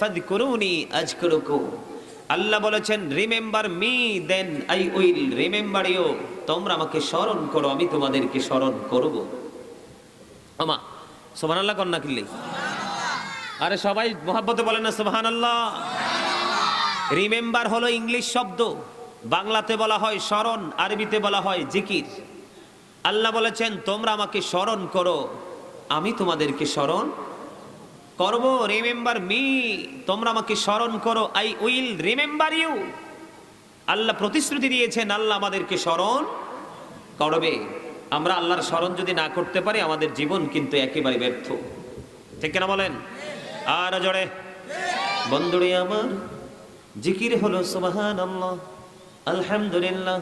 ফাদকুরুনি আজকুরুকুম। আল্লাহ বলেছেন remember me then I will remember you তোমরা আমাকে স্মরণ করো, আমি তোমাদেরকে স্মরণ করব। আমা সুবহানাল্লাহ কন্যা কিল্লি। আরে সবাই মোহাব্বতে বলেন না, সুবহানাল্লাহ। রিমেম্বার হলো ইংলিশ শব্দ। বাংলাতে বলা হয় স্মরণ, আরবিতে বলা হয় জিকির। আল্লাহ বলেছেন, তোমরা আমাকে স্মরণ করো, আমি তোমাদেরকে স্মরণ করব রিমেম্বার মি তোমরা আমাকে স্মরণ করো I will remember you Allah প্রতিশ্রুতি দিয়েছেন, আল্লাহ আমাদেরকে স্মরণ করবে। আমরা আল্লাহর স্মরণ যদি না করতে পারি, আমাদের জীবন কিন্তু একেবারে ব্যর্থ। ঠিক কিনা বলেন? আর জড়ে বন্ধুরে আমার, জিকির হলো সুবহান আল্লাহ আলহামদুলিল্লাহ,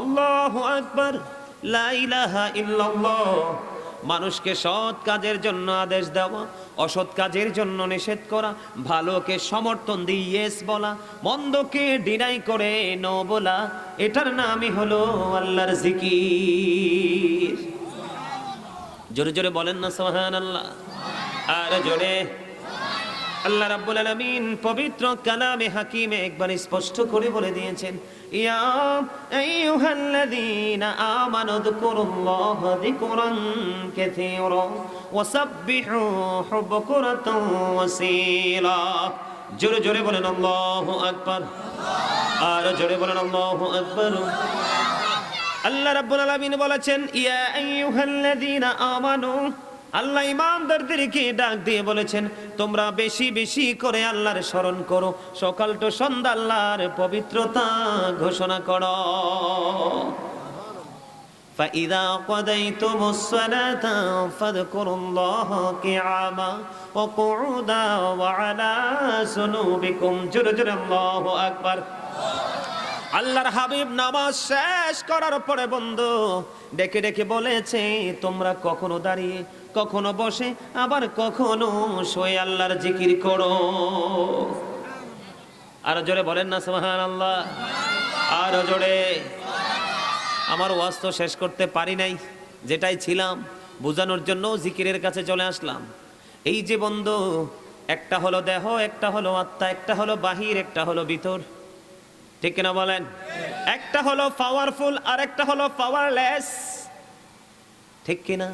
আল্লাহু আকবার, লা ইলাহা ইল্লাল্লাহ। মানুষকে সৎ কাজের জন্য আদেশ দেওয়া, অসৎ কাজের জন্য নিষেধ করা, ভালোকে সমর্থন দিয়ে ইয়েস বলা, মন্দকে ডিনাই করে নো বলা, এটার নামই হলো আল্লাহর জিকির। জোরে জোরে বলেন না সোহান আল্লাহ আর জোরে। আল্লাহ রাব্বুল আলামিন পবিত্র কালামে হাকিমে একবার স্পষ্ট করে বলে দিয়েছেন, ইয়া আইয়ুহাল্লাযীনা আমানু যকুরুল্লাহা যিকরান কাসীরা ওয়াসাব্বিহুহু বুকরাতাও ওয়াসীলা জোরে জোরে বলেন, আল্লাহু আকবার। আর জোরে বলেন, আল্লাহু আকবার। আল্লাহ রাব্বুল আলামিন বলেছেন, ইয়া আইয়ুহাল্লাযীনা আমানু আল্লাহ ইমানদারদেরকে ডাক দিয়ে বলেছেন তোমরা বেশি বেশি করে আল্লাহর স্মরণ করো সকাল তো সন্ধ্যা আল্লাহর পবিত্রতা ঘোষণা করো فإذا قضيتم الصلاة فاذكروا الله قياما وقعودا وعلى جنوبكم جرجر الله أكبر আল্লাহর হাবিব নামাজ শেষ করার পরে বন্ধু ডেকে ডেকে বলেছে, তোমরা কখনো দাঁড়িয়ে, কখনো বসে, আবার কখনো শুয়ে আল্লাহর জিকির করো। আর জোরে বলেন না সুবহান আল্লাহ আর জোরে। আমার ওয়াজ তো শেষ করতে পারি নাই, যেটাই ছিলাম, বোঝানোর জন্য জিকিরের কাছে চলে আসলাম। এই যে বন্ধু, একটা হলো দেহ, একটা হলো আত্মা, একটা হলো বাহির, একটা হলো ভিতর। ঠিক কিনা বলেন? একটা হলো পাওয়ারফুল আর একটা হলো পাওয়ারলেস ঠিক কিনা?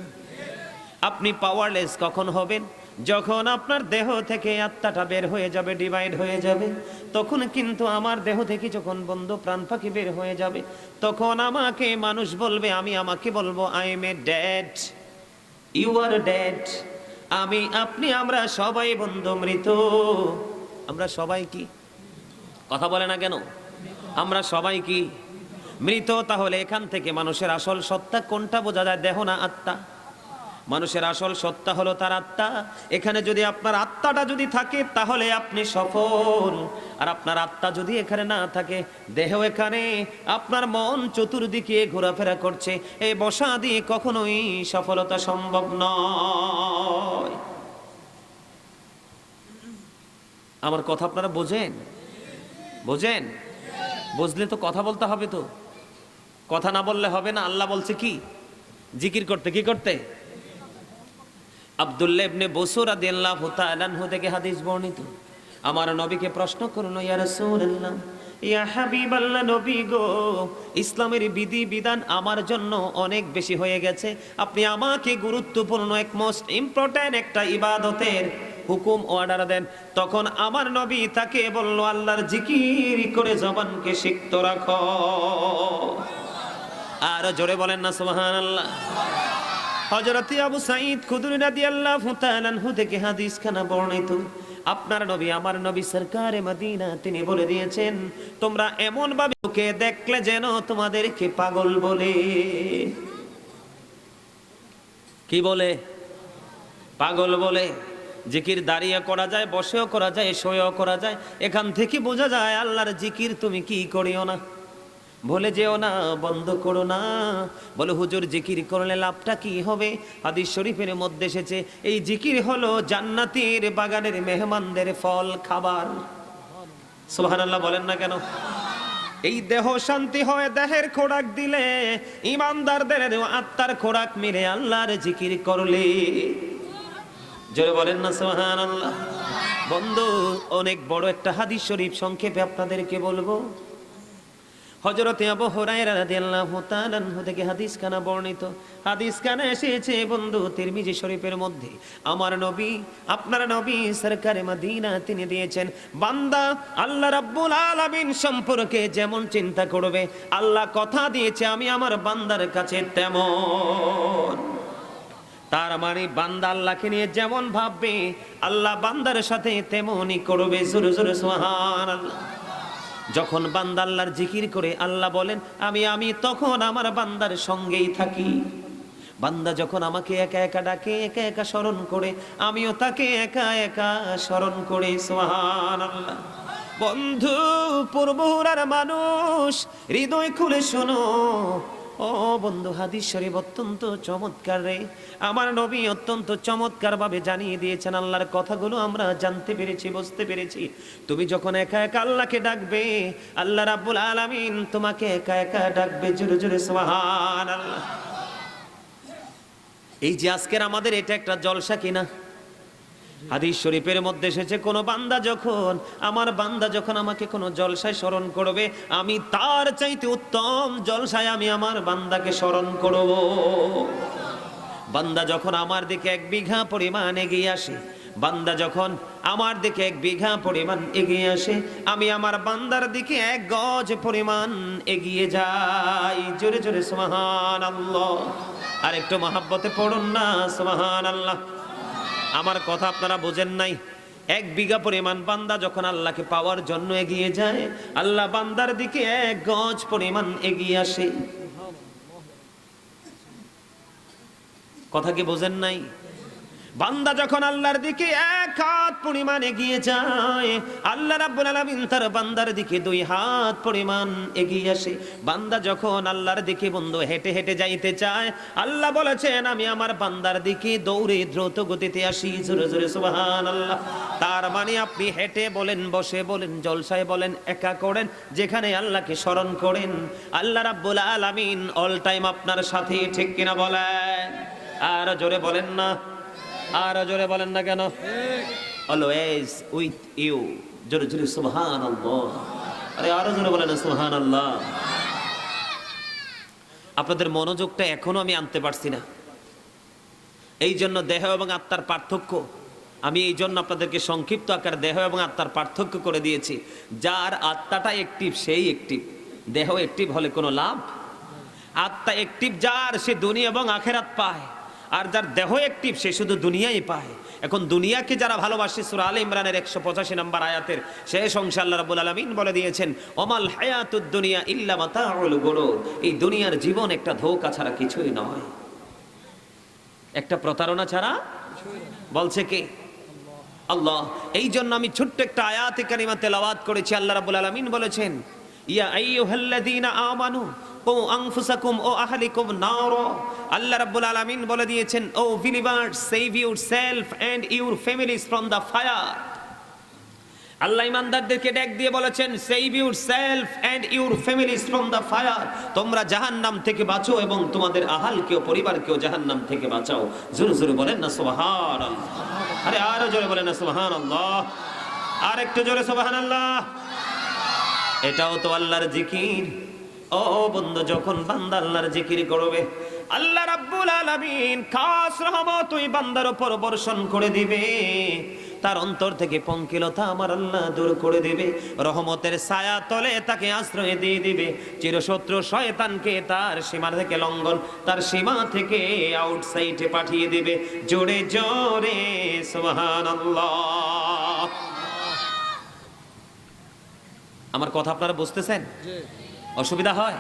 আপনি পাওয়ারলেস কখন হবেন? যখন আপনার দেহ থেকে আত্মাটা বের হয়ে যাবে ডিভাইড হয়ে যাবে, তখন কিন্তু আমার দেহ থেকে যখন বন্ধু প্রাণ পাখি বের হয়ে যাবে, তখন আমাকে মানুষ বলবে, আমি আমাকে বলব I am a dad you are dad আমি, আপনি, আমরা সবাই বন্ধু মৃত। আমরা সবাই কি? কথা বলে না কেন? আমরা সবাই কি মৃত? তাহলে এখান থেকে মানুষের আসল সত্তা কোনটা বোঝা যায়? দেহ না আত্মা? মানুষের আসল সত্তা হলো তার আত্মা। এখানে যদি আপনার আত্মাটা যদি থাকে, তাহলে আপনি সফল। আর আপনার আত্মা যদি এখানে না থাকে, দেহ এখানে। আপনার মন চতুর্দিকে ঘোরাফেরা করছে। এই বসা দিয়ে কখনোই সফলতা সম্ভব নয়। আমার কথা আপনারা বোঝেন? বোঝেন? বুঝলে তো কথা বলতে হবে তো। কথা না বললে হবে না, আল্লাহ বলছে কি? জিকির করতে, কি করতে? আব্দুল্লাহ ইবনে বসুর রাদিয়াল্লাহু তাআলা আনহু থেকে হাদিস বর্ণিত। আমার নবীকে প্রশ্ন করুন, ইয়া রাসূলুল্লাহ, ইয়া হাবিবাল্লাহ নবী গো, ইসলামের বিধি বিধান আমার জন্য অনেক বেশি হয়ে গেছে। আপনি আমাকে গুরুত্বপূর্ণ এক মোস্ট ইম্পর্ট্যান্ট একটা ইবাদতের হুকুম অর্ডার দেন। তখন আমার নবী তাকে বলল, আল্লাহর জিকির করে জবানকে সিক্ত রাখো। আর জোরে বলেন না, সুবহানাল্লাহ। হযরত আবু সাঈদ খুদরি রাদিয়াল্লাহু তাআলা আনহু থেকে হাদিস খানা বর্ণিত। আপনার নবী, আমার নবী সরকারে মদিনা, তিনি বলে দিয়েছেন, তোমরা এমন ভাবে ওকে দেখলে যেন তোমাদেরকে পাগল বলে। কি বলে? পাগল বলে? জিকির দাঁড়িয়ে করা যায়, বসেও করা যায়, শোয়েও করা যায়। এখান থেকে বোঝা যায়, আল্লাহর জিকির তুমি কি করিও না। বলে যেও না, বন্ধ করো না। বলে, হুজুর, জিকির করলে লাভটা কি হবে? হাদিস শরীফের মধ্যে এসেছে, এই জিকির হলো জান্নাতের বাগানের মেহমানদের ফল, খাবার। সুবহানাল্লাহ বলেন না কেন? এই দেহ শান্তি হয় দেহের খোরাক দিলে, ইমানদারদের আত্মার খোরাক মিলে আল্লাহর জিকির করলে। জোরে বলেন না, সুবহানাল্লাহ। বন্ধু, অনেক বড় একটা হাদিস শরীফ সংক্ষেপে আপনাদেরকে বলব। হজরতে আবু হুরায়রা রাদিয়াল্লাহু তাআলা আনহু থেকে হাদিস খানা বর্ণিত। হাদিস খানা এসেছে, বন্ধু, তিরমিজি শরীফের মধ্যে। আমার নবী, আপনার নবী সরকারে মদিনা তিনি দিয়েছেন, বান্দা, আল্লাহ রাব্বুল আলামিন সম্পর্কে যেমন চিন্তা করবে, আল্লাহ কথা দিয়েছে, আমি আমার বান্দার কাছে তেমন। তার মানে বান্দা আল্লাহকে নিয়ে যেমন ভাববে, আল্লাহ বান্দার সাথে তেমনই করবে। জোরে জোরে সুবহান যখন বান্দা আল্লাহর জিকির করে, আল্লাহ বলেন, আমি আমি তখন আমার বান্দার সঙ্গেই থাকি। বান্দা যখন আমাকে একা একা ডাকে, একা একা স্মরণ করে, আমিও তাকে একা একা স্মরণ করে সোহান আল্লাহ বন্ধু, পূর্বহুরার মানুষ, হৃদয় খুলে শোনো। ও বন্ধু, হাদিস শরীফ অত্যন্ত চমৎকার রে। আমার নবী অত্যন্ত চমৎকার ভাবে জানিয়ে দিয়েছেন আল্লাহর কথাগুলো আমরা জানতে পেরেছি, বুঝতে পেরেছি। তুমি যখন একা একা আল্লাহকে ডাকবে, আল্লাহ রাব্বুল আলামিন তোমাকে একা একা ডাকবে, জোরে জোরে সুবহান আল্লাহ এই যে আজকের আমাদের এটা একটা জলসা কিনা? হাদিস শরীফের মধ্যে এসেছে, কোনো বান্দা যখন, আমার বান্দা যখন আমাকে কোনো জলসায় স্মরণ করবে, আমি তার চাইতে উত্তম জলসায় আমি আমার বান্দাকে স্মরণ করব। বান্দা যখন আমার দিকে এক বিঘা পরিমাণ এগিয়ে আসে, বান্দা যখন আমার দিকে এক বিঘা পরিমাণ এগিয়ে আসে, আমি আমার বান্দার দিকে এক গজ পরিমাণ এগিয়ে যাই। জোরে জোরে সুবহান আল্লাহ আর একটু মহাব্বতে পড়ুন না সুবহান আল্লাহ আমার কথা আপনারা বোঝেন নাই। এক বিঘা পরিমাণ বান্দা যখন আল্লাহকে পাওয়ার জন্য এগিয়ে যায়, আল্লাহ বান্দার দিকে এক গজ পরিমাণ এগিয়ে আসে। কথা কি বোঝেন নাই? বান্দা যখন আল্লাহর দিকে এক হাত পরিমাণ এগিয়ে যায়, আল্লাহ রাব্বুল আলামিন তার বান্দার দিকে দুই হাত পরিমাণ এগিয়ে আসে। বান্দা যখন আল্লাহর দিকে বন্ধু হেঁটে হেঁটে যাইতে চায়, আল্লাহ বলেছেন, আমি আমার বান্দার দিকে দৌড়ে দ্রুত গতিতে আসি। জোরে জোরে, সুবহানাল্লাহ। তার মানে আপনি হেঁটে বলেন, বসে বলেন, জলসায় বলেন, একা করেন, যেখানে আল্লাহকে স্মরণ করেন। আল্লাহ রাব্বুল আলামিন অল টাইম আপনার সাথে ঠিক কিনা বলেন? আর জোরে বলেন না। আর জোরে বলেন না কেন? অলওয়েজ উইথ ইউ জোরে জোরে সুবহান আরে, আরও জোরে বলেন সুবহান আল্লাহ আপনাদের মনোযোগটা এখনও আমি আনতে পারছি না। এই জন্য দেহ এবং আত্মার পার্থক্য, আমি এই জন্য আপনাদেরকে সংক্ষিপ্ত আকার দেহ এবং আত্মার পার্থক্য করে দিয়েছি। যার আত্মাটা একটিভ সেই একটিভ দেহ একটিভ হলে কোনো লাভ? আত্মা একটিভ যার সে দুনিয়া এবং আখেরাত পায়। আর যার দেহ একটিভ সে শুধু দুনিয়াই পায়। এখন দুনিয়াকে যারা ভালোবাসে, সুরা আল ইমরানের একশো পঁচাশি নম্বর আয়াতের শেষ অংশ আল্লাহ রাবুল আলমিন বলে দিয়েছেন অমাল হায়াতুদ দুনিয়া ইল্লা মাতাউল গুরুর এই দুনিয়ার জীবন একটা ধোকা ছাড়া কিছুই নয়। একটা প্রতারণা ছাড়া বলছে কে? আল্লাহ। এই জন্য আমি ছোট্ট একটা আয়াতে কারিমা তেলাওয়াত করেছি, আল্লাহ রাব্বুল আলামিন বলেছেন, ইয়া আইয়ুহাল্লাযীনা আমানু ও আনফুসাকুম ও আল্লাহ বলে দিয়েছেন, ও and your families from the ইমানদারদেরকে দিয়ে বলেছেন and your families from the তোমরা থেকে বাঁচো এবং তোমাদের আহালকেও, পরিবারকেও জাহান্নাম থেকে বাঁচাও। জোরে জোরে বলেন না সুবহান আরে আরও জোরে বলেন না আল্লাহ আর একটু জোরে আল্লাহ এটাও তো আল্লাহর জিকির। ও বন্ধু, যখন বান্দা আল্লাহর জিকির করবে, আল্লাহ রাব্বুল আলামিন খাস রহমত ওই বান্দার উপর বর্ষণ করে দিবে। তার অন্তর থেকে পঙ্কিলতা আমার আল্লাহ দূর করে দিবে। রহমতের ছায়া তলে তাকে আশ্রয় দিয়ে দিবে। চিরশত্রু শয়তানকে তার সীমা থেকে লঙ্ঘন, তার সীমা থেকে আউটসাইডে পাঠিয়ে দিবে। জোরে জোরে, সুবহানাল্লাহ। আমার কথা আপনারা বুঝতেছেন? অসুবিধা হয়?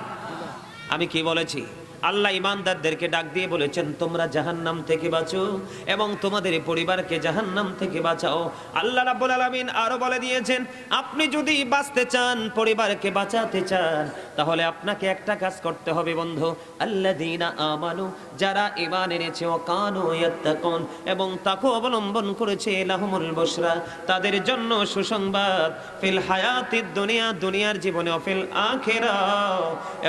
আমি কি বলেছি? আল্লাহ ইমানদারদেরকে ডাক দিয়ে বলেছেন, তোমরা জাহান্নাম থেকে বাঁচো এবং তোমাদের পরিবারকে জাহান্নাম থেকে বাঁচাও। আল্লাহ রাব্বুল আলামিন আরও বলে দিয়েছেন, আপনি যদি বাঁচতে চান, পরিবারকে বাঁচাতে চান, তাহলে আপনাকে একটা কাজ করতে হবে বন্ধু। আল্লাযীনা আমানু, যারা ঈমান এনেছে, ও কানু ইয়াত্তাকুন, এবং তাকে অবলম্বন করেছে লাহুমুল বসরা তাদের জন্য সুসংবাদ, ফিল হায়াতিদ দুনিয়া, দুনিয়ার জীবনে ফিল আখিরা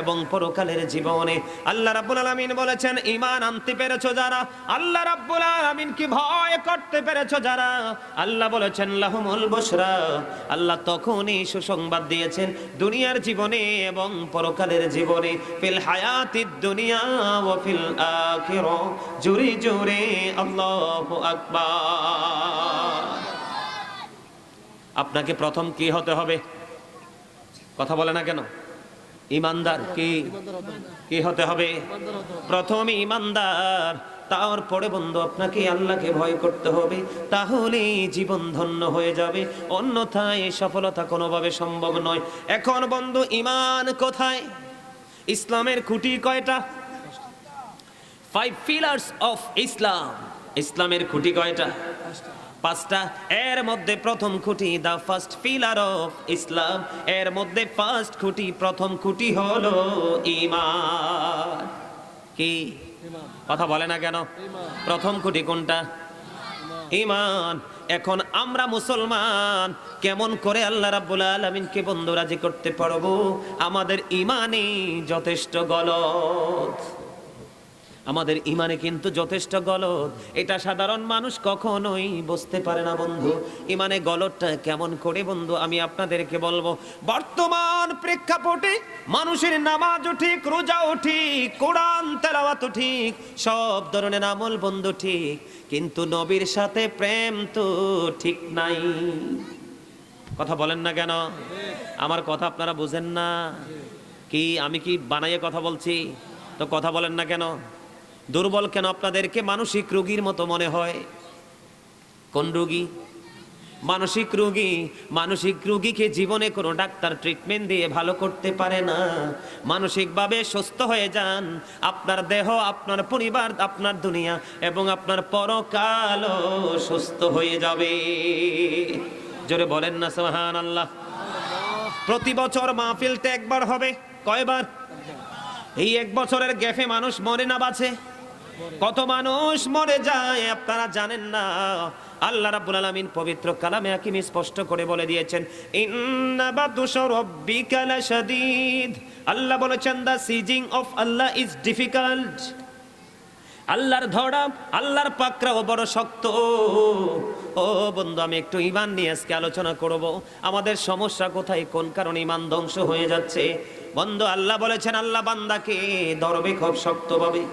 এবং পরকালের জীবনে। আল্লাহ রাব্বুল আলামিন বলেছেন, ঈমান আনতে পেরেছ যারা? আল্লাহ রাব্বুল আলামিন কি ভয় করতে পেরেছ যারা? আল্লাহ বলেছেন, লাহুমুল বুশরা। আল্লাহ তখনই সুসংবাদ দিয়েছেন, দুনিয়ার জীবনে এবং পরকালের জীবনে। ফিল হায়াতিদ দুনিয়া ওয়া ফিল আখিরা। জুরি জুরে, আল্লাহু আকবার। আপনাকে প্রথম কি হতে হবে? কথা বলে না কেন? ইমানদার কি? কি হতে হবে? প্রথম ইমানদার, তারপরে বন্ধু, আপনাকে আল্লাহকে ভয় করতে হবে, তাহলে জীবন ধন্য হয়ে যাবে। অন্যথায় সফলতা কোনোভাবে সম্ভব নয়। এখন বন্ধু, ইমান কোথায়? ইসলামের খুঁটি কয়টা? ফাইভ পিলার্স অফ ইসলাম ইসলামের খুঁটি কয়টা? পাঁচটা। এর মধ্যে প্রথম খুঁটি the first pillar of Islam এর মধ্যে ফার্স্ট খুঁটি, প্রথম খুঁটি হলো ইমান কি? কথা বলে না কেন? প্রথম খুঁটি কোনটা? ইমান এখন আমরা মুসলমান, কেমন করে আল্লাহ রাব্বুল আলামিনকে বন্ধু রাজি করতে পারব? আমাদের ইমানই যথেষ্ট গলত আমাদের ইমানে কিন্তু যথেষ্ট গলত এটা সাধারণ মানুষ কখনোই বুঝতে পারে না, বন্ধু। ইমানে গলতটা কেমন করে, বন্ধু, আমি আপনাদেরকে বলব। বর্তমান প্রেক্ষাপটে মানুষের নামাজও ঠিক, রোজাও ঠিক, কোরআন, তেলাওয়াতও ঠিক, সব ধরনের আমল বন্ধু ঠিক। কিন্তু নবীর সাথে প্রেম তো ঠিক নাই। কথা বলেন না কেন? আমার কথা আপনারা বুঝেন না। কি আমি কি বানাইয়ে কথা বলছি? তো কথা বলেন না কেন? দুর্বল কেন আপনাদেরকে? মানসিক রোগীর মতো মনে হয়। কোন রোগী? মানসিক রোগী। মানসিক রোগীকে জীবনে কোনো ডাক্তার ট্রিটমেন্ট দিয়ে ভালো করতে পারে না। মানসিকভাবে সুস্থ হয়ে যান। আপনার দেহ, আপনার পরিবার, আপনার দুনিয়া এবং আপনার পরকালও সুস্থ হয়ে যাবে। জোরে বলেন না সোহান আল্লাহ প্রতি বছর মাহফিলটা একবার হবে। কয়বার? এই এক বছরের গ্যাফে মানুষ মরে না বাঁচে। কত মানুষ মরে যায়, আপনারা জানেন না। আল্লাহ রাব্বুল আলামিন পবিত্র কালামে হাকিম স্পষ্ট করে বলে দিয়েছেন আল্লাহ বলেছেন the seizing of Allah is difficult. আল্লাহর ধরা, আল্লাহর পাকড়াও বড় শক্ত। ও বন্ধু, আমি একটু ইমান নিয়ে আজকে আলোচনা করব। আমাদের সমস্যা কোথায়, কোন কারণে ইমান ধ্বংস হয়ে যাচ্ছে? বন্ধু, আল্লাহ বলেছেন, আল্লাহ বান্দাকে ধরবে খুব শক্তভাবে।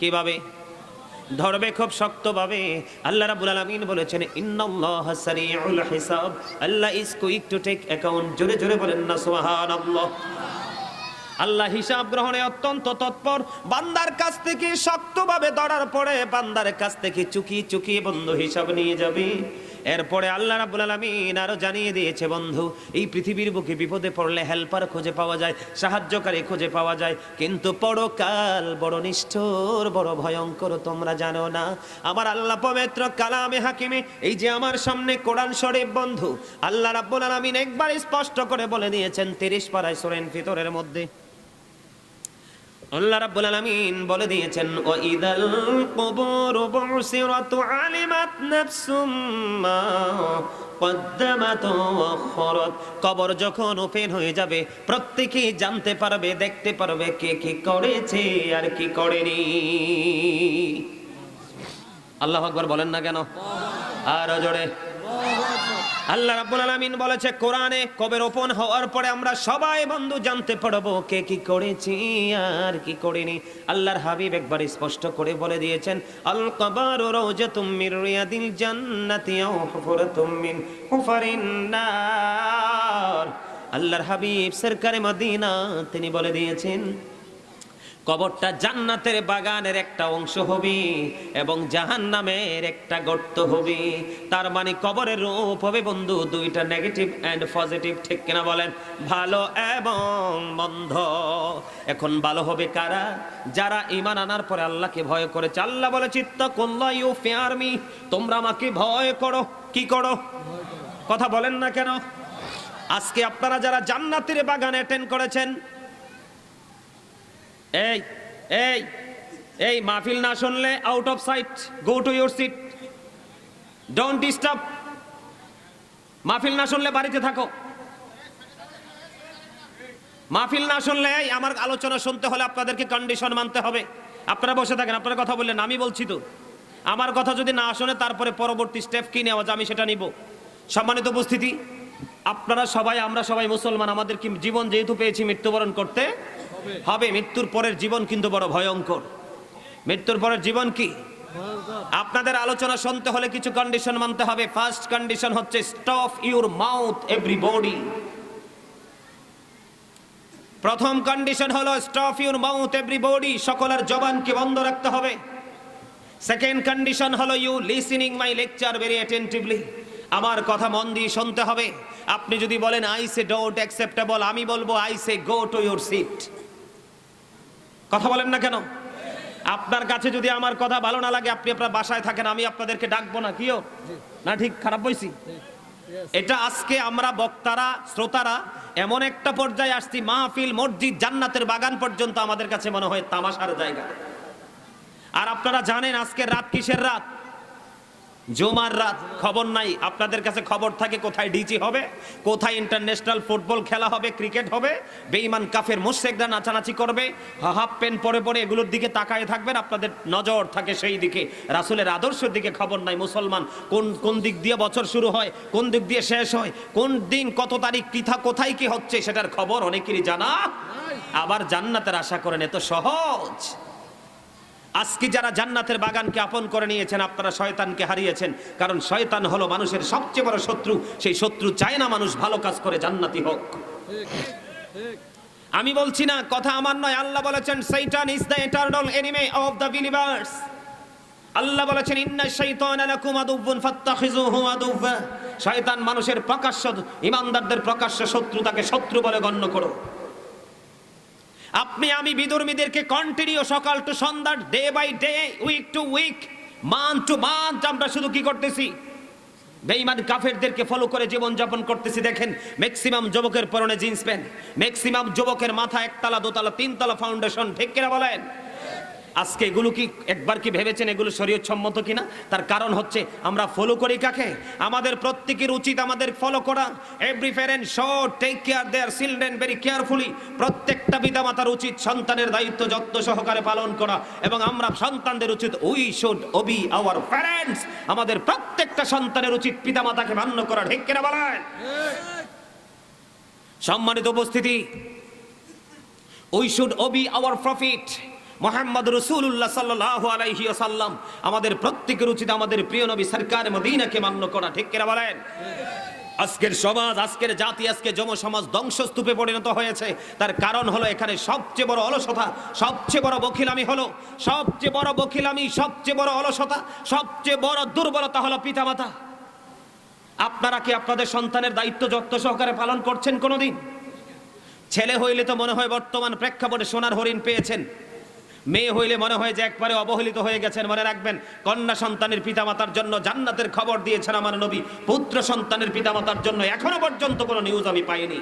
কীভাবে? ধরবে খুব শক্তভাবে। আল্লাহ রাবুল আলমিন বলেছেন, ইন্নাল্লাহ সারিউল হিসাব। Allah is quick to take account জোরে জোরে বলেন না, সুবহানাল্লাহ। আল্লাহ হিসাব গ্রহণে অত্যন্ত তৎপর। বান্দার কাছ থেকে শক্তভাবে ধরার পরে বান্দার কাছ থেকে চুকি চুকি বন্ধু হিসাব নিয়ে যাবে। এরপরে আল্লাহ রাব্বুল আলামিন আরও জানিয়ে দিয়েছে, বন্ধু, এই পৃথিবীর বুকে বিপদে পড়লে হেল্পার খুঁজে পাওয়া যায়, সাহায্যকারী খুঁজে পাওয়া যায়, কিন্তু পরকাল বড় নিষ্ঠুর, বড় ভয়ঙ্কর, তোমরা জানো না। আমার আল্লাহ পবিত্র কালামে হাকিমে, এই যে আমার সামনে কোরআন শরীফ, বন্ধু, আল্লাহ রাব্বুল আলামিন একবার স্পষ্ট করে বলে দিয়েছেন, তিরিশ পাড়ায় সোরেন ফিতরের মধ্যে। আল্লাহ রাব্বুল আলামিন বলে দিয়েছেন ও ইদাল কুবুর বুসিরাত আলিমাত নাফসুম মা কদ্দামাত ওয়া কবর যখন ওপেন হয়ে যাবে, প্রত্যেকেই জানতে পারবে, দেখতে পারবে কে কি করেছে আর কি করেনি। আল্লাহ আকবার বলেন না কেন? আর জোরে। আল্লাহ রাব্বুল আলামিন বলেছে, কোরআনে কবে রোপণ হওয়ার পরে আমরা সবাই বন্ধু জানতে পারব কে কি করেছি আর কি করিনি। আল্লাহর হাবিব একবার স্পষ্ট করে বলে দিয়েছেন, আল কবর রাওজাতুম মির রিয়াদিল জান্নাতি মিন নার। আল্লাহর হাবিব সরকারে মদিনা, তিনি বলে দিয়েছেন কবরটা জান্নাতের বাগানের একটা অংশ হবে এবং জাহান্নামের একটা গর্ত হবে। তার মানে কবরের রূপ হবে বন্ধু, দুইটা নেগেটিভ অ্যান্ড পজিটিভ ঠিক কিনা বলেন? ভালো এবং মন্দ। এখন ভালো হবে কারা? যারা ইমান আনার পরে আল্লাহকে ভয় করেছে। আল্লাহ বলে চিত্ত কল্লা ইউ ফেয়ার মি তোমরা আমাকে ভয় করো। কি করো? কথা বলেন না কেন? আজকে আপনারা যারা জান্নাতের বাগান অ্যাটেন্ড করেছেন এই এই এই মাহফিল না শুনলে out of sight go to your seat don't disturb মাহফিল না শুনলে বাড়িতে থাকো। মাহফিল না শুনলে আমার আলোচনা শুনতে হলে আপনাদেরকে কন্ডিশন মানতে হবে। আপনারা বসে থাকেন, আপনারা কথা বললেন, আমি বলছি তো। আমার কথা যদি না শোনে তারপরে পরবর্তী স্টেপ কি নেওয়া যায় আমি সেটা নিব। সম্মানিত উপস্থিতি, আপনারা সবাই, আমরা সবাই মুসলমান আমাদের কি জীবন যেহেতু পেয়েছি মৃত্যুবরণ করতে হবে। মৃত্যুর পরের জীবন কিন্তু বড় ভয়ঙ্কর। মৃত্যুর পরের জীবন কি? আপনাদের আলোচনা শুনতে হলে কিছু কন্ডিশন মানতে হবে। ফার্স্ট কন্ডিশন হচ্ছে স্টপ ইউর মাউথ এভরিবডি প্রথম কন্ডিশন হলো স্টপ ইউর মাউথ এভরিবডি সকলের জবানকে বন্ধ রাখতে হবে। সেকেন্ড কন্ডিশন হলো you listening my lecture very attentively আমার কথা মন দিয়ে শুনতে হবে। আপনি যদি বলেন আই সে ডোন্ট অ্যাকসেপ্টেবল আমি বলব I say go to your seat কথা বলেন না কেন? আপনার কাছে যদি আমার কথা ভালো না লাগে আপনি আপনার বাসায় থাকেন আমি আপনাদেরকে ডাকবো না। কিও না ঠিক? খারাপ বইছি? এটা আজকে আমরা বক্তারা শ্রোতারা এমন একটা পর্যায়ে আসছি মাহফিল মসজিদ জান্নাতের বাগান পর্যন্ত আমাদের কাছে মনে হয় তামাশার জায়গা। আর আপনারা জানেন আজকে রাত কিসের রাত? জুমার রাত খবর নাই, আপনাদের কাছে খবর থাকে কোথায় ডিজি হবে, কোথায় ইন্টারন্যাশনাল ফুটবল খেলা হবে ক্রিকেট হবে বেইমান কাফের মুশেকরা নাচানাচি করবে হাফ প্যান্ট পরে পরে এগুলোর দিকে তাকায় থাকবেন, আপনাদের নজর থাকে সেই দিকে, রাসুলের আদর্শের দিকে খবর নাই, মুসলমান কোন কোন দিক দিয়ে বছর শুরু হয়, কোন দিক দিয়ে শেষ হয়, কোন দিন কত তারিখ কৃথা কোথায় কি হচ্ছে, সেটার খবর অনেকেরই জানা, আবার জান্নাতের আশা করেন এত সহজ। আজকে যারা জান্নাতের বাগানকে আপন করে নিয়েছেন, আপনারা শয়তানকে হারিয়েছেন। কারণ শয়তান হলো মানুষের সবচেয়ে বড় শত্রু। সেই শত্রু চায় না মানুষ ভালো কাজ করে, জান্নাতি হোক। আমি বলছি না, কথা আমার নয়। আল্লাহ বলেছেন শয়তান is the eternal enemy of the believers Allah বলেছেন, ইন্না শাইতানা লাকুম আদুব্বুন ফাত্তাখিযুহু আদুব্বা শয়তান মানুষের প্রকাশ্য, ইমানদারদের প্রকাশ্য শত্রু তাকে শত্রু বলে গণ্য করো। আপনি, আমি বিদর্মীদেরকে কন্টিনিউ সকাল to Sandhya day by day week to week month to month আমরা শুধু কি করতেছি? বেইমান কাফেরদেরকে ফলো করে জীবন যাপন করতেছি। দেখেন ম্যাক্সিমাম যুবকের পরনে জিন্স প্যান্ট ম্যাক্সিমাম যুবকের মাথা একতলা, দোতলা, তিনতলা ফাউন্ডেশন ঠিক কিনা বলেন? আজকে এগুলো কি একবার কি ভেবেছেন এগুলো শরীয়ত সম্মত কিনা? তার কারণ হচ্ছে আমরা ফলো করি কাকে? আমাদের প্রত্যেকের উচিত আমাদের ফলো করা। Every parent show take care their children very carefully প্রত্যেকটা পিতামাতার উচিত সন্তানের দায়িত্ব যত্ন সহকারে পালন করা এবং আমরা সন্তানদের উচিত we should obey our parents আমাদের প্রত্যেকটা সন্তানের উচিত পিতামাতাকে মান্য করা, ঠিক কিনা বলেন? সম্মানিত উপস্থিতি we should obey our prophet Mohammad রসুল্লাহ সাল্লাহ আলাইহি সাল্লাম আমাদের প্রত্যেকের উচিত আমাদের প্রিয় নবী সরকার মদিনাকে মান্য করা, ঠিক কিনা বলেন? আজকের সমাজ, আজকের জাতি, আজকে যম সমাজ ধ্বংসস্তূপে পরিণত হয়েছে। তার কারণ হলো এখানে সবচেয়ে বড় অলসতা, সবচেয়ে বড় বকিলামি হলো, সবচেয়ে বড় বকিলামি সবচেয়ে বড় অলসতা, সবচেয়ে বড় দুর্বলতা হলো পিতামাতা। আপনারা কি আপনাদের সন্তানের দায়িত্ব যত্ন সহকারে পালন করছেন কোনোদিন? ছেলে হইলে তো মনে হয় বর্তমান প্রেক্ষাপটে সোনার হরিণ পেয়েছেন। মেয়ে হইলে মনে হয় যে একবারে অবহেলিত হয়ে গেছেন মনে রাখবেন? কন্যা সন্তানের পিতামাতার জন্য জান্নাতের খবর দিয়েছেন আমার নবী। পুত্র সন্তানের পিতামাতার জন্য এখনও পর্যন্ত কোনো নিউজ আমি পাইনি।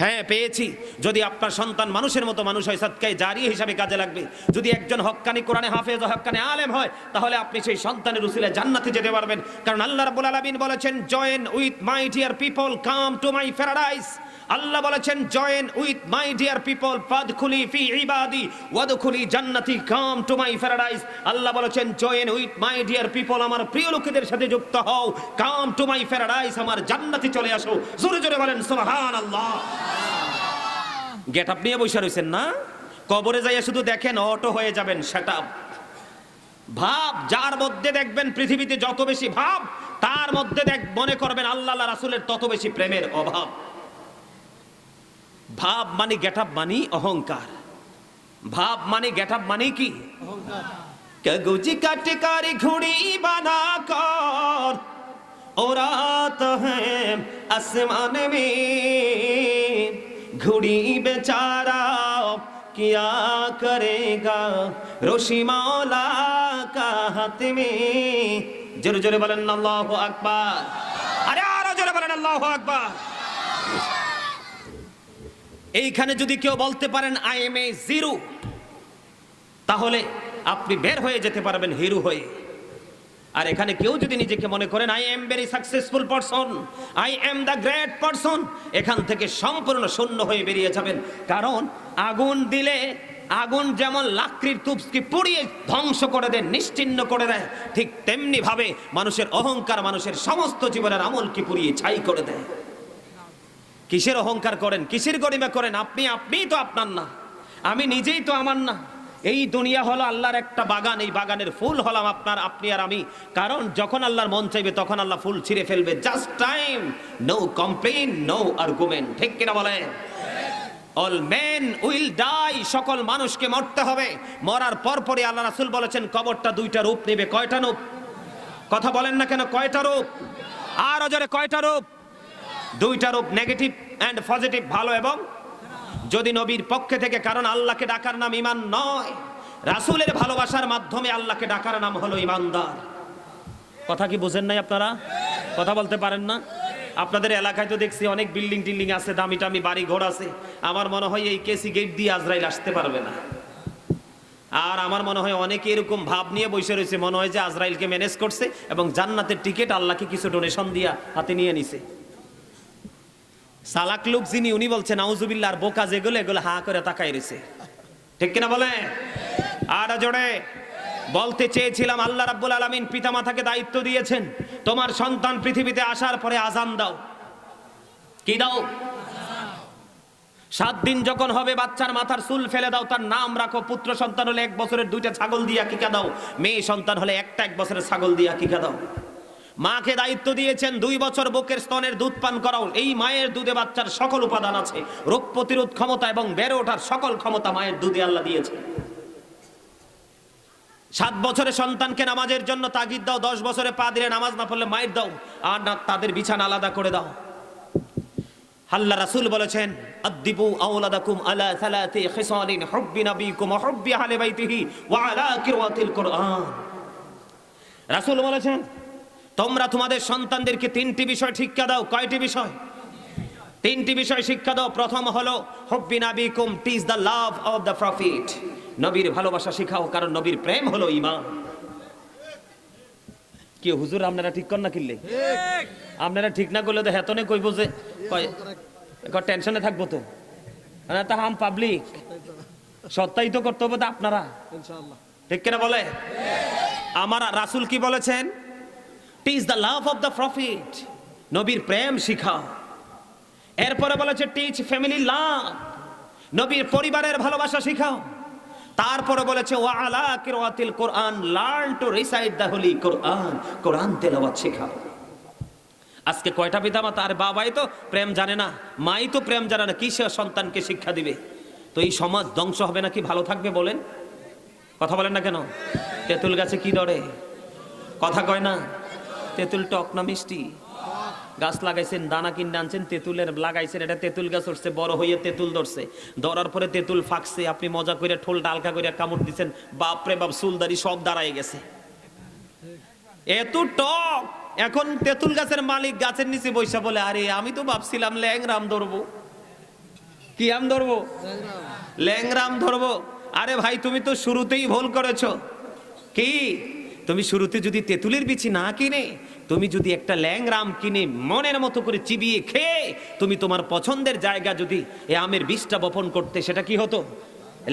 হ্যাঁ পেয়েছি। যদি আপনার সন্তান মানুষের মতো মানুষ হয় সৎকায় জারি হিসাবে কাজে লাগবে। যদি একজন হক্কানি কোরআনে হাফেজ ও হক্কানি আলেম হয় তাহলে আপনি সেই সন্তানের উসিলে জান্নাতে যেতে পারবেন। কারণ আল্লাহ রাব্বুল আলামিন বলেছেন join with my dear people come to my paradise Allah বলেছেন join with my dear people ফাদখুলি ফি ইবাদি, ওয়াদখুলি জান্নাতি come to my paradise Allah বলেছেন join with my dear people আমার প্রিয় লোকেদের সাথে যুক্ত হও কাম টু মাই প্যারাডাইস আমার জান্নাতে চলে আসো। জোরে জোরে বলেন, সুবহানাল্লাহ। গেট আপ নিয়ে বসে রয়েছেন না? কবরে যাইয়া শুধু দেখেন, অটো হয়ে যাবেন সেটা ভাব, যার মধ্যে দেখবেন পৃথিবীতে যত বেশি ভাব, তার মধ্যে দেখ, মনে করবেন আল্লাহ রাসুলের তত বেশি প্রেমের অভাব। ভাব মানে গেট আপ মানি অহংকার ভাব মানে গেট আপ মানে কি कगुजी कटकारी घुड़ी बना कर और आत है आसमान में घुड़ी बेचारा क्या करेगा रोशी मौला का हाथ में জোরে জোরে বলেন আল্লাহ আকবার আরে আরো জোরে বলেন আল্লাহ আকবার এইখানে যদি কেউ বলতে পারেন আই এম এ জিরো তাহলে আপনি বের হয়ে যেতে পারবেন হিরো হয়ে। আর এখানে কেউ যদি নিজেকে মনে করেন I am very successful person I am the great person এখান থেকে সম্পূর্ণ শূন্য হয়ে বেরিয়ে যাবেন। কারণ আগুন দিলে, আগুন যেমন লাকড়ির তুপসকে পুড়িয়ে ধ্বংস করে দেয়, নিশ্চিন্ন করে দেয়, ঠিক তেমনিভাবে মানুষের অহংকার, মানুষের সমস্ত জীবনের আমলকে পুড়িয়ে ছাই করে দেয়। কিসের অহংকার করেন? কিসের গরিমা করেন? আপনি আপনিই তো আপনার না। আমি নিজেই তো আমার না। এই দুনিয়া হলো আল্লাহর একটা বাগান, এই বাগানের ফুল হলাম আপনার, আপনি আর আমি। কারণ যখন আল্লাহর মন চাইবে, তখন আল্লাহ ফুল ছিঁড়ে ফেলবে। Just time no complain no argument ঠিক কিনা বলেন? অল মেন উইল ডাই সকল মানুষকে মরতে হবে। মরার পর পরই আল্লাহ রাসূল বলেছেন, কবরটা দুইটা রূপ নেবে। কয়টা রূপ? কথা বলেন না কেন, কয়টা রূপ? আর অজরে কয়টা রূপ? দুইটা রূপ নেগেটিভ অ্যান্ড পজিটিভ ভালো এবং যদি নবীর পক্ষে থেকে, কারণ আল্লাহকে ডাকার নাম ইমান নয়, রাসূলের ভালোবাসার মাধ্যমে আল্লাহকে ডাকার নাম হলো ইমানদার কথা কি বুঝেন নাই আপনারা? কথা বলতে পারেন না? আপনাদের এলাকায় তো দেখছি অনেক বিল্ডিং টিল্ডিং আছে, দামি টামি বাড়ি ঘর আছে। আমার মনে হয় এই কেসি গেট দিয়ে আজরাইল আসতে পারবে না। আর আমার মনে হয় অনেকে এরকম ভাব নিয়ে বসে রয়েছে, মনে হয় যে আজরাইলকে ম্যানেজ করছে এবং জান্নাতের টিকিট আল্লাহকে কিছু ডোনেশন দিয়া হাতে নিয়ে নিছে। সালাক লোক যিনি, উনি বলছেন আউজুবিল্লাহ আর বোকা যেগুলো, এগুলো হা করে তাকাই রয়েছে। ঠিক কিনা বলে আর জোরে, বলতে চেয়েছিলাম, আল্লাহ রাব্বুল আলামিন পিতামাতাকে দায়িত্ব দিয়েছেন। তোমার সন্তান পৃথিবীতে আসার পরে আজান দাও। কি দাও? সাত দিন যখন হবে, বাচ্চার মাথার চুল ফেলে দাও, তার নাম রাখো। পুত্র সন্তান হলে এক বছরের দুইটা ছাগল দিয়া কিকা দাও। মেয়ে সন্তান হলে একটা এক বছরের ছাগল দিয়া কিকা দাও। মাকে দায়িত্ব দিয়েছেন, দুই বছর বুকের স্তনের দুধ পান করাও। এই মায়ের দুধে বাচ্চার সকল উপাদান আছে। রোগ প্রতিরোধ ক্ষমতা এবং বেড়ে ওঠার সকল ক্ষমতা মায়ের দুধে আল্লাহ দিয়েছে সাত বছরের সন্তানকে নামাজের জন্য তাগিদ দাও, দশ বছরে পা দিলে নামাজ না পড়লে মায়ের দাও। আর না, তাদের বিছানা আলাদা করে দাও। আল্লাহ রাসূল বলেছেন আদিবু আওলাদাকুম আলা সালাতি খিসালিন হুব্বি নবিকুম হুব্বি আহলি বাইতিহি ওয়া আলা কিরাতিল কুরআন। রাসূল বলেছেন তোমরা তোমাদের সন্তানদেরকে তিনটি বিষয় শিক্ষা দাও। কয়টি বিষয়? তিনটি বিষয় শিক্ষা দাও। প্রথম হলো হব্বি teach the love of the prophet নবীর ভালোবাসা শিখাও কারণ নবীর প্রেম হলো ঈমান। কি হুজুর আপনারা ঠিক কর না কিনলে আপনারা ঠিক না করলে তো হেতনে কইব যে টেনশনে থাকব তো? তা হাম পাবলিক সত্যাই তো কর্তব্য তো আপনারা। ঠিক কিনা বলে? আমার রাসূল কি বলেছেন? Teach the love of the prophet নবীর প্রেম শিখাও এরপরে বলেছে টিচ ফ্যামিলি লাভ নবীর পরিবারের ভালোবাসা শিখাও। তারপরে বলেছে, ওয়া আলা কিরাতিল Quran, learn to recite the holy Quran. Quran তেলাওয়াত শেখাও। আজকে কয়টা পিতামাতা আর বাবাই তো প্রেম জানে না, মাই তো প্রেম জানে না, কিসে সন্তানকে শিক্ষা দিবে? তো এই সমাজ ধ্বংস হবে নাকি? ভালো থাকবে বলেন। কথা বলেন না কেন? তেঁতুল গাছে কি দরে? কথা কয় না। তেঁতুল টক না মিষ্টি? গাছ লাগাইছেন, দানা কিনে আনছেন, তেঁতুলের লাগাইছেন, এটা তেঁতুল গাছ উঠছে, বড় হয়ে তেঁতুল ধরছে। ধরার পরে তেঁতুল ফাঁকছে, আপনি মজা করে ঠোল ডালকা করে কামড় দিচ্ছেন বাপরে বাপ সুলদারি সব দাঁড়ায় গেছে। এত টক! এখন তেঁতুল গাছের মালিক গাছের নিচে বৈশা বলে, আরে, আমি তো ভাবছিলাম ল্যাংরাম ধরবো। কি আম ধরবো? ল্যাংরাম ধরবো? আরে ভাই, তুমি তো শুরুতেই ভুল করেছ। কি? তুমি শুরুতে যদি তেঁতুলের বিচি না কিনে, তুমি যদি একটা ল্যাংরাম কিনে মনের মতো করে চিবিয়ে খেয়ে, তুমি তোমার পছন্দের জায়গা যদি এ আমের বীজটা বপন করতে, সেটা কি হতো?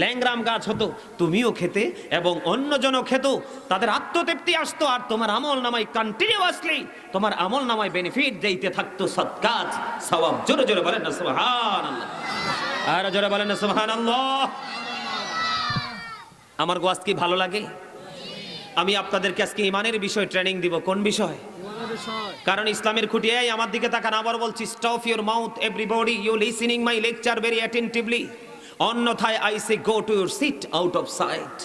ল্যাংরাম গাছ হতো, তুমিও খেতে এবং অন্যজনও খেত, তাদের আত্মতৃপ্তি আসতো আর তোমার আমল নামায় কন্টিনিউয়াসলি তোমার আমল নামায় বেনিফিট দিতে থাকতো সৎকাজ সওয়াব। জোরে জোরে বলেন না, সুবহানাল্লাহ। আর জোরে বলেন না, সুবহানাল্লাহ। আমার গোয়াজ কি ভালো লাগে? আমি আপনাদেরকে আজকে ইমানের বিষয় ট্রেনিং দিব। কোন বিষয়? কারণ ইসলামের খুঁটিয়াই আমার দিকে তাকান, আবার বলছি stop your mouth everybody you listening my lecture very attentively অন্যথায় I say go to your seat out of sight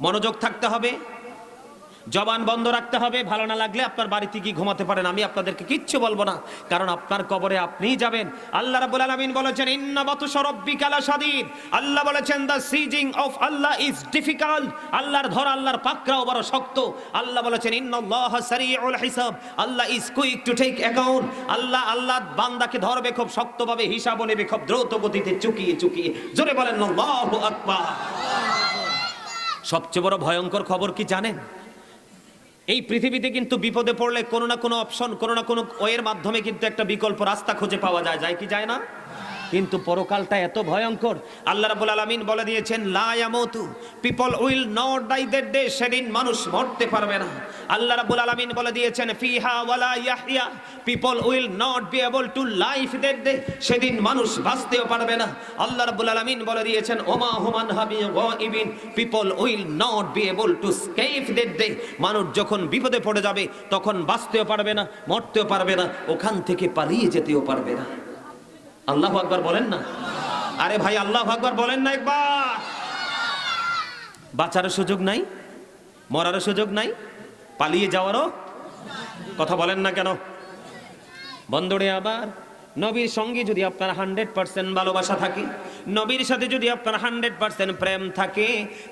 মনোযোগ থাকতে হবে। জবান বন্ধ রাখতে হবে, ভালো না লাগলে আপনার বাড়িতে গিয়ে ঘুমাতে পারেন। আমি আপনাদেরকে কিচ্ছু বলব না, কারণ আপনার কবরে আপনিই যাবেন। আল্লাহ রাব্বুল আলামিন বলেছেন, ইন্না বাতুশা রাব্বিকা লাশাদীদ আল্লাহ বলেছেন, the seizing of Allah is difficult. আল্লাহর ধর, আল্লাহর পাকড়াও বড় শক্ত। আল্লাহ বলেছেন, ইন্নাল্লাহ সারিউল হিসাব। Allah is quick to take account Allah Allah বান্দাকে ধরবে খুব শক্তভাবে, হিসাবও নেবে খুব দ্রুত গতিতে, চুকিয়ে চুকিয়ে। জোরে বলেন, আল্লাহু আকবার। সবচেয়ে বড় ভয়ঙ্কর খবর কি জানেন? এই পৃথিবীতে কিন্তু বিপদে পড়লে কোনো না কোনো অপশন কোনো না কোনো ওয়ের মাধ্যমে কিন্তু একটা বিকল্প রাস্তা খুঁজে পাওয়া যায় যায় কি যায় না? কিন্তু পরকালটা এত ভয়ঙ্কর। আল্লাহ রাব্বুল আলামিন বলে দিয়েছেন, লা ইয়ামুতু people will not die that day সেদিন মানুষ মরতে পারবে না। আল্লাহ রাব্বুল আলামিন বলে দিয়েছেন, ফিহা ওয়ালা ইয়াহইয়া people will not be able to life that day সেদিন মানুষ বাঁচতেও পারবে না। আল্লাহ রাব্বুল আলামিন বলে দিয়েছেন, ওমা হুমান হাবি গাইবিন people will not be able to escape that day মানুষ যখন বিপদে পড়ে যাবে, তখন বাঁচতেও পারবে না, মরতেও পারবে না, ওখান থেকে পালিয়ে যেতেও পারবে না। আল্লাহ আকবার বলেন না? আরে ভাই, আল্লাহ আকবার বলেন না একবার। বাঁচারও সুযোগ নাই, মরারও সুযোগ নাই, পালিয়ে যাওয়ারও কথা বলেন না কেন? বন্ধুরে আবার নবীর সঙ্গে যদি আপনার হান্ড্রেড পার্সেন্ট ভালোবাসা থাকে, নবীর সাথে যদি আপনার হান্ড্রেড পার্সেন্ট প্রেম থাকে,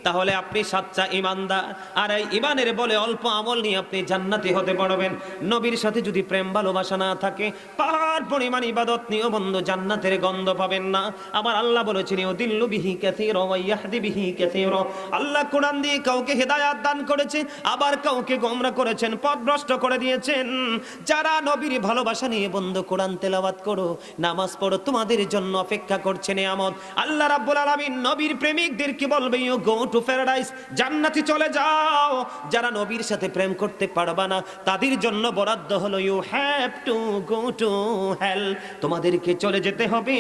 তাহলে আপনি সাচ্চা ইমানদার। আর এই ইমানের বলে অল্প আমল নিয়ে আপনি জান্নাতি হতে পারবেন। নবীর সাথে যদি প্রেম ভালোবাসা না থাকে, পাহাড় পরিমাণ ইবাদত নিয়েও বন্ধু, জান্নাতের গন্ধ পাবেন না। আবার আল্লাহ বলেছেন ও দিল্লু বিহি ক্যাথির ইয়াহদি বিহি ক্যাথির আল্লাহ কোরআন দিয়ে কাউকে হেদায়াত দান করেছে, আবার কাউকে গোমরা করেছেন, পথভ্রষ্ট করে দিয়েছেন। যারা নবীর ভালোবাসা নিয়ে, বন্ধু, কোরআন তেলাওয়াত করো, নামাজ পড়ো, তোমাদের জন্য অপেক্ষা করছে নিয়ামত। আল্লাহ রাব্বুল আলামিন নবীর প্রেমিকদেরকে বলবে, ইউ গো টু প্যারাডাইস, জান্নাতে চলে যাও। যারা নবীর সাথে প্রেম করতে পারবা না, তাদের জন্য বরাদ্দ হলো, you have to go to hell তোমাদেরকে চলে যেতে হবে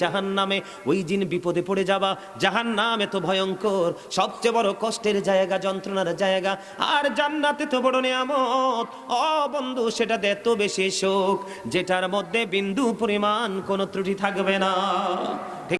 জাহান নামে ওই দিন বিপদে পড়ে যাবা। জাহান নাম এত ভয়ঙ্কর, সবচেয়ে বড় কষ্টের জায়গা, যন্ত্রণার জায়গা। আর জান্নাতে তো বড় নিয়ামত। অ বন্ধু সেটা এত বেশি শোক, যেটার মধ্যে বিন্দু পরিমাণ কোনো ত্রুটি থাকবে না।